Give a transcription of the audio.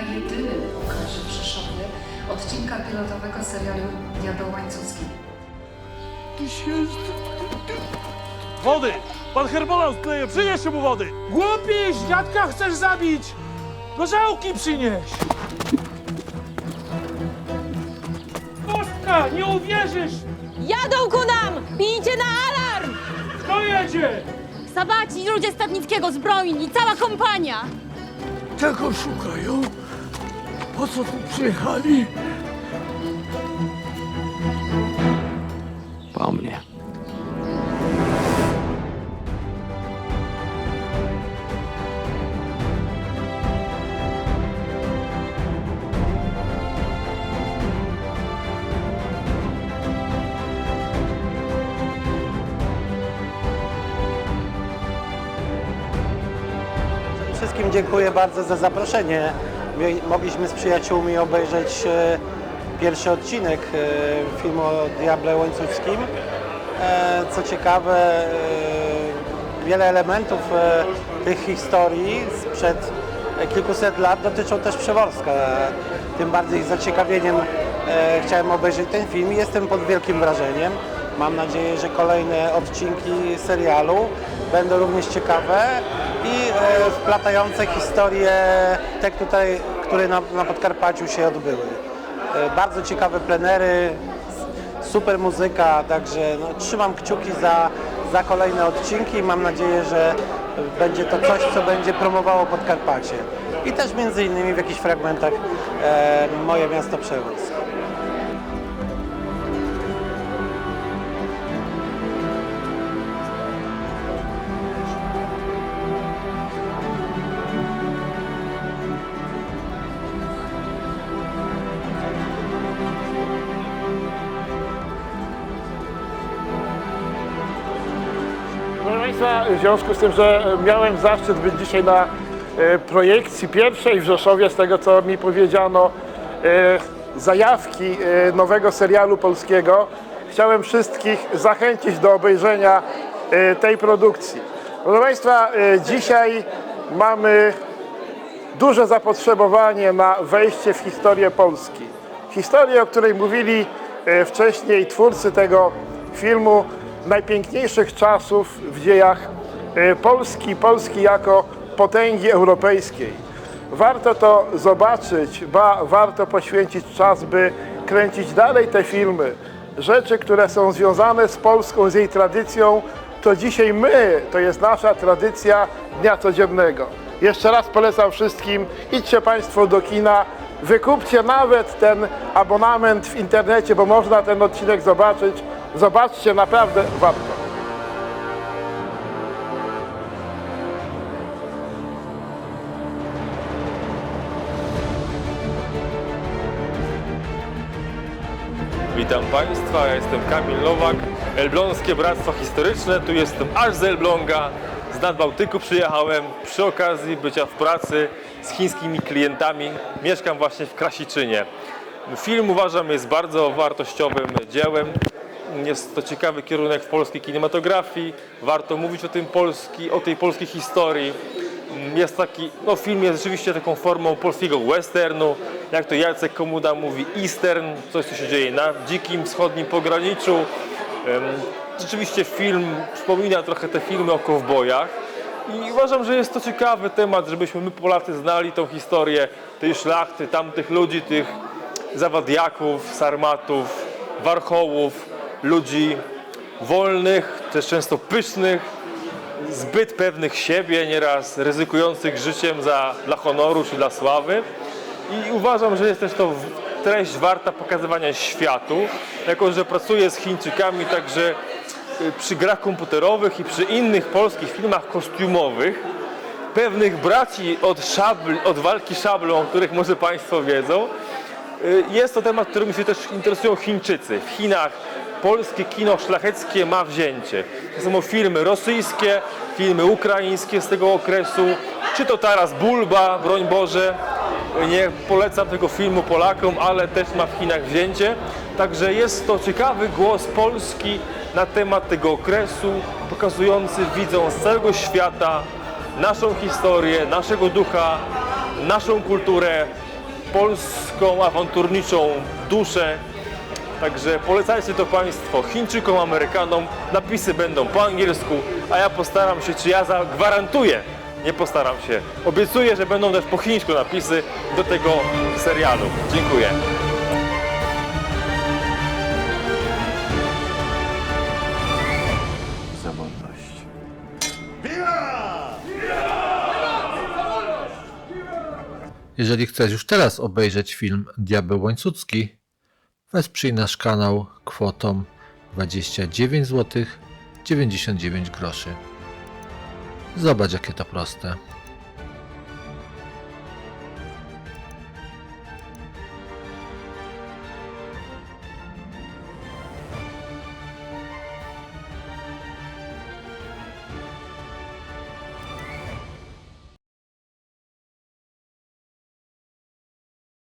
na jedynym Rzeszowie odcinka pilotowego serialu Diabeł Łańcuski. Wody! Pan Herbola skleje, przynieście mu wody! Głupiś, dziadka chcesz zabić! Gorzałki przynieś! Kostka, nie uwierzysz! Jadą ku nam! Bijcie na alarm! Kto jedzie? Sabaci, ludzie Stadnickiego, zbrojni, cała kompania! Czego szukają? Po co tu przyjechali? Po mnie. Wszystkim dziękuję bardzo za zaproszenie. Mogliśmy z przyjaciółmi obejrzeć e, pierwszy odcinek e, filmu o Diable Łańcuckim. E, Co ciekawe, wiele elementów tych historii sprzed kilkuset lat dotyczą też Przeworska. Tym bardziej z zaciekawieniem chciałem obejrzeć ten film i jestem pod wielkim wrażeniem. Mam nadzieję, że kolejne odcinki serialu będą również ciekawe i wplatające historie, te, tutaj, które na, na Podkarpaciu się odbyły. E, bardzo ciekawe plenery, super muzyka, także no, trzymam kciuki za, za kolejne odcinki i mam nadzieję, że będzie to coś, co będzie promowało Podkarpacie. I też między innymi w jakichś fragmentach e, moje miasto Przeworsk. Państwa, w związku z tym, że miałem zaszczyt być dzisiaj na e, projekcji pierwszej w Rzeszowie, z tego co mi powiedziano, e, zajawki e, nowego serialu polskiego, chciałem wszystkich zachęcić do obejrzenia tej produkcji. Proszę Państwa, dzisiaj mamy duże zapotrzebowanie na wejście w historię Polski. Historię, o której mówili wcześniej twórcy tego filmu, najpiękniejszych czasów w dziejach e, Polski, Polski jako potęgi europejskiej. Warto to zobaczyć, ba, warto poświęcić czas, by kręcić dalej te filmy. Rzeczy, które są związane z Polską, z jej tradycją, to dzisiaj my, to jest nasza tradycja dnia codziennego. Jeszcze raz polecam wszystkim, idźcie Państwo do kina, wykupcie nawet ten abonament w internecie, bo można ten odcinek zobaczyć. Zobaczcie, naprawdę warto. Witam Państwa, ja jestem Kamil Nowak, Elbląskie Bractwo Historyczne, tu jestem aż z Elbląga, z Nadbałtyku przyjechałem przy okazji bycia w pracy z chińskimi klientami, mieszkam właśnie w Krasiczynie. Film uważam jest bardzo wartościowym dziełem, jest to ciekawy kierunek w polskiej kinematografii, warto mówić o, tym polski, o tej polskiej historii. Jest taki, no film jest rzeczywiście taką formą polskiego westernu, jak to Jacek Komuda mówi, eastern, coś co się dzieje na dzikim wschodnim pograniczu. Rzeczywiście film przypomina trochę te filmy o kowbojach i uważam, że jest to ciekawy temat, żebyśmy my Polacy znali tą historię tej szlachty, tamtych ludzi, tych zawadiaków, sarmatów, warchołów, ludzi wolnych, też często pysznych, zbyt pewnych siebie, nieraz ryzykujących życiem za, dla honoru czy dla sławy. I uważam, że jest też to treść warta pokazywania światu, jako że pracuję z Chińczykami, także y, przy grach komputerowych i przy innych polskich filmach kostiumowych pewnych braci od, szabl, od walki szablą, o których może Państwo wiedzą, Jest to temat, którym się też interesują Chińczycy. W Chinach polskie kino szlacheckie ma wzięcie. To są filmy rosyjskie, filmy ukraińskie z tego okresu, czy to Taras Bulba, broń Boże. Nie polecam tego filmu Polakom, ale też ma w Chinach wzięcie. Także jest to ciekawy głos Polski na temat tego okresu, pokazujący widzom z całego świata naszą historię, naszego ducha, naszą kulturę, polską awanturniczą duszę. Także polecajcie to Państwo Chińczykom, Amerykanom. Napisy będą po angielsku, a ja postaram się, czy ja zagwarantuję, nie postaram się, obiecuję, że będą też po chińsku napisy do tego serialu. Dziękuję. Jeżeli chcesz już teraz obejrzeć film Diabeł Łańcucki, wesprzyj nasz kanał kwotą 29 zł 99 groszy. Zobacz jakie to proste.